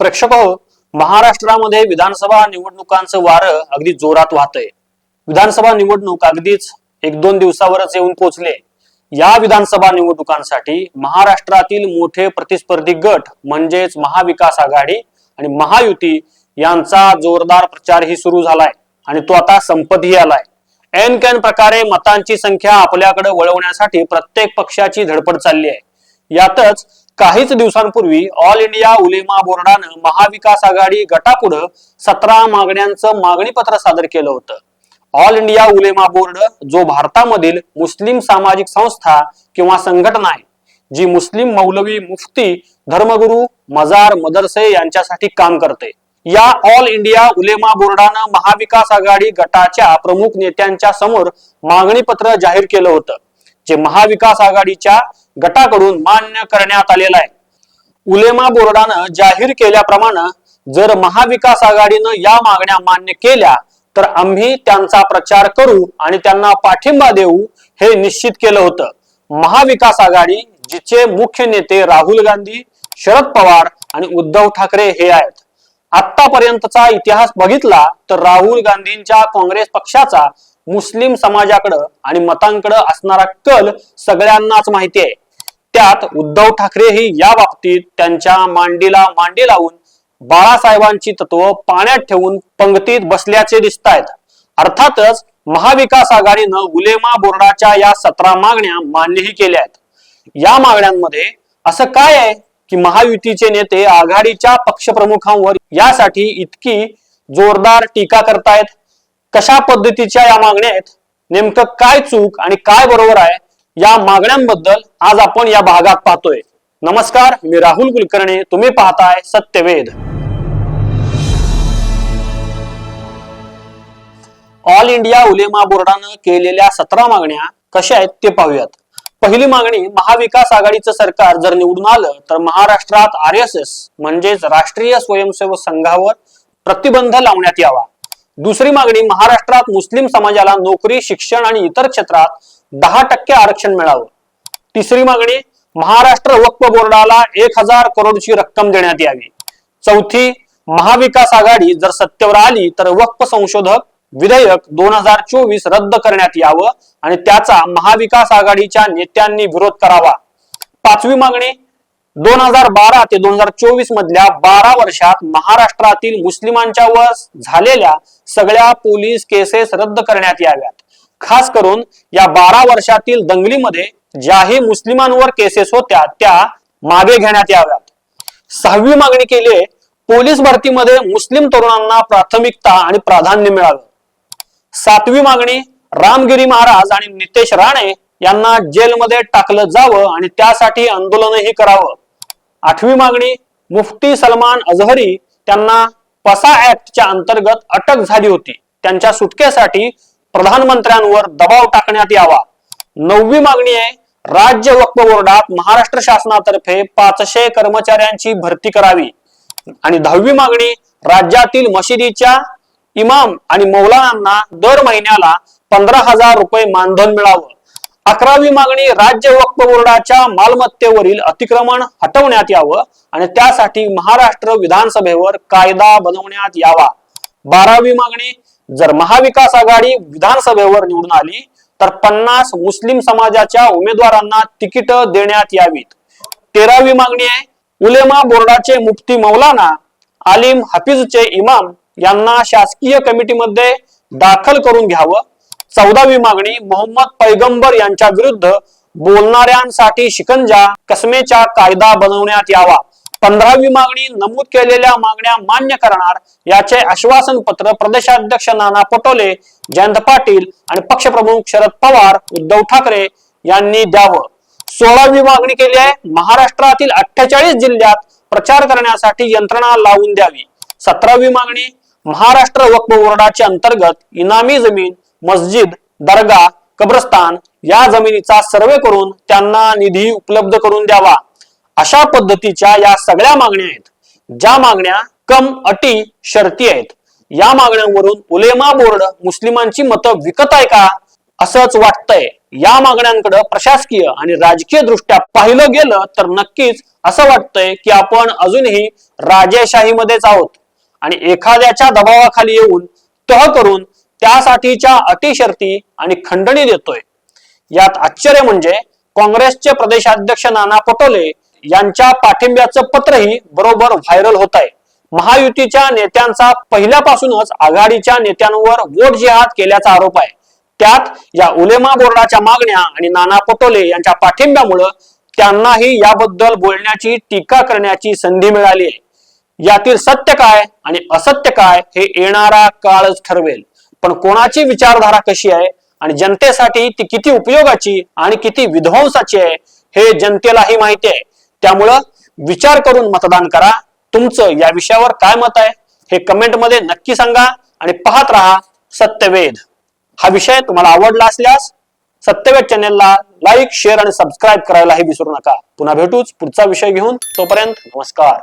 प्रेक्षक हो, महाराष्ट्रामध्ये विधानसभा निवडणुकांचं वारं अगदी जोरात वाहतंय. विधानसभा निवडणूक अगदीच एक दोन दिवसावरच येऊन पोचले. या विधानसभा निवडणुकांसाठी महाराष्ट्रातील मोठे प्रतिस्पर्धी गट म्हणजेच महाविकास आघाडी आणि महायुती यांचा जोरदार प्रचारही सुरू झालाय आणि तो आता संपतही आलाय. एन कॅन प्रकारे मतांची संख्या आपल्याकडे वळवण्यासाठी प्रत्येक पक्षाची धडपड चालली आहे. यातच काहीच दिवसांपूर्वी ऑल इंडिया उलेमा बोर्डानं महाविकास आघाडी गटापुढं सतरा मागण्यांचं मागणी पत्र सादर केलं होतं. ऑल इंडिया उलेमा बोर्ड जो भारतामधील मुस्लिम सामाजिक संस्था किंवा संघटना आहे जी मुस्लिम मौलवी मुफ्ती धर्मगुरू मजार मदरसे यांच्यासाठी काम करते. या ऑल इंडिया उलेमा बोर्डानं महाविकास आघाडी गटाच्या प्रमुख नेत्यांच्या समोर मागणी पत्र जाहीर केलं होतं. जे महाविकास आघाडीच्या गटाकडून मान्य करण्यात आलेलं आहे. उलेमा बोर्डानं जाहीर केल्याप्रमाणे जर महाविकास आघाडीनं या मागण्या मान्य केल्या तर आम्ही त्यांचा प्रचार करू आणि त्यांना पाठिंबा देऊ हे निश्चित केलं होतं. महाविकास आघाडी जिचे मुख्य नेते राहुल गांधी शरद पवार आणि उद्धव ठाकरे हे आहेत. आतापर्यंतचा इतिहास बघितला तर राहुल गांधींच्या काँग्रेस पक्षाचा मुस्लिम समाजाकडं आणि मतांकडं असणारा कल सगळ्यांनाच माहिती आहे त्यात उद्धव ठाकरेही या बाबतीत त्यांच्या मांडीला मांडी लावून बाळासाहेबांची तत्व पाण्यात ठेवून पंक्तीत बसल्याचे दिसत आहेत अर्थातच महाविकास आघाडीनं उलेमा बोर्डाच्या या सतरा मागण्या मान्यही केल्या आहेत. या मागण्यांमध्ये असं काय आहे की महायुतीचे नेते आघाडीच्या पक्षप्रमुखांवर यासाठी इतकी जोरदार टीका करतायत? कशा पद्धतीच्या या मागण्या आहेत नेमकं काय चूक आणि काय बरोबर आहे या मागण्यांबद्दल आज आपण या भागात पाहतोय. नमस्कार मी राहुल कुलकर्णी तुम्ही पाहताय सत्यवेद ऑल इंडिया उलेमा बोर्डानं केलेल्या सतरा मागण्या कशा आहेत ते पाहूयात. पहिली मागणी महाविकास आघाडीचं सरकार जर निवडून आलं तर महाराष्ट्रात आर एस एस म्हणजेच राष्ट्रीय स्वयंसेवक संघावर प्रतिबंध लावण्यात यावा. दुसरी मागणी महाराष्ट्रात मुस्लिम समाजाला नोकरी शिक्षण आणि इतर क्षेत्रात दहा टक्के आरक्षण मिळावं. तिसरी मागणी महाराष्ट्र वक्फ बोर्डाला एक हजार करोडची रक्कम देण्यात यावी. चौथी महाविकास आघाडी जर सत्तेवर आली तर वक्फ संशोधक विधेयक दोन हजार चोवीस रद्द करण्यात यावं आणि त्याचा महाविकास आघाडीच्या नेत्यांनी विरोध करावा. पाचवी मागणी दोन हजार बारा ते दोन हजार चोवीस मधल्या बारा वर्षात महाराष्ट्रातील मुस्लिमांच्या वर झालेल्या सगळ्या पोलीस केसेस रद्द करण्यात याव्यात. खास करून या बारा वर्षातील दंगलीमध्ये ज्याही मुस्लिमांवर केसेस होत्या त्या मागे घेण्यात याव्यात. सहावी मागणी केली आहे, पोलीस भरतीमध्ये मुस्लिम तरुणांना प्राथमिकता आणि प्राधान्य मिळावं सातवी मागणी रामगिरी महाराज आणि नितेश राणे यांना जेलमध्ये टाकलं जावं आणि त्यासाठी आंदोलनही करावं. आठवी मागणी मुफ्ती सलमान अझहरी त्यांना पसा ऍक्टच्या अंतर्गत अटक झाली होती. त्यांच्या सुटकेसाठी प्रधानमंत्र्यांवर दबाव टाकण्यात यावा. नववी मागणी आहे राज्य वक्फ बोर्डात महाराष्ट्र शासनातर्फे पाचशे कर्मचाऱ्यांची भरती करावी. आणि दहावी मागणी राज्यातील मशिदीच्या इमाम आणि मौलानांना दर महिन्याला पंधरा हजार रुपये मानधन मिळावं. अकरावी मागणी राज्य वक्फ बोर्डाच्या मालमत्तेवरील अतिक्रमण हटवण्यात यावं आणि त्यासाठी महाराष्ट्र विधानसभेवर कायदा बनवण्यात यावा. बारावी मागणी जर महाविकास आघाडी विधानसभेवर निवडून आली तर पन्नास मुस्लिम समाजाच्या उमेदवारांना तिकीट देण्यात यावीत. तेरावी मागणी आहे उलेमा बोर्डाचे मुफ्ती मौलाना आलिम हफीजचे इमाम यांना शासकीय कमिटीमध्ये दाखल करून घ्यावं. चौदावी मागणी मोहम्मद पैगंबर यांच्या विरुद्ध बोलणाऱ्यांसाठी शिकंजा कसमेचा कायदा बनवण्यात यावा. पंधरावी मागणी नमूद केलेल्या मागण्या मान्य करणार याचे आश्वासन पत्र प्रदेशाध्यक्ष नाना पटोले जयंत पाटील आणि पक्षप्रमुख शरद पवार उद्धव ठाकरे यांनी द्यावं. सोळावी मागणी केली आहे महाराष्ट्रातील अठ्ठेचाळीस जिल्ह्यात प्रचार करण्यासाठी यंत्रणा लावून द्यावी. सतरावी मागणी महाराष्ट्र वक्फ बोर्डाच्या अंतर्गत इनामी जमीन मस्जिद दर्गा कब्रस्तान या जमिनीचा सर्वे करून त्यांना निधी उपलब्ध करून द्यावा. अशा पद्धतीच्या या सगळ्या मागण्या आहेत. ज्या मागण्या कम अटी शर्ती आहेत. या मागण्यांवरून उलेमा बोर्ड मुस्लिमांची मतं विकत आहे का असंच वाटतंय. या मागण्यांकडे प्रशासकीय आणि राजकीय दृष्ट्या पाहिलं गेलं तर नक्कीच असं वाटतंय की आपण अजूनही राजेशाहीमध्येच आहोत. आणि एखाद्याच्या दबावाखाली येऊन तह करून त्यासाठीच्या अटी शर्ती आणि खंडणी देतोय. यात आश्चर्य म्हणजे काँग्रेसचे प्रदेशाध्यक्ष नाना पटोले यांच्या पाठिंब्याचं पत्रही बरोबर व्हायरल होत आहे महायुतीच्या नेत्यांचा पहिल्यापासूनच आघाडीच्या नेत्यांवर वोट जिहाद केल्याचा आरोप आहे. त्यात या उलेमा बोर्डाच्या मागण्या आणि नाना पटोले यांच्या पाठिंब्यामुळं त्यांनाही याबद्दल बोलण्याची टीका करण्याची संधी मिळाली आहे. यातील सत्य काय आणि असत्य काय हे येणारा काळच ठरवेल. पण कोणाची विचारधारा कशी आहे आणि जनतेसाठी ती किती उपयोगाची आणि किती विध्वंसाची आहे हे जनतेलाही माहिती आहे. त्यामुळं विचार करून मतदान करा. तुमचं या विषयावर काय मत आहे हे कमेंटमध्ये नक्की सांगा आणि पाहत राहा सत्यवेद हा विषय तुम्हाला आवडला असल्यास सत्यवेद चॅनेलला लाईक शेअर आणि सबस्क्राईब करायलाही विसरू नका. पुन्हा भेटूच पुढचा विषय घेऊन. तोपर्यंत नमस्कार.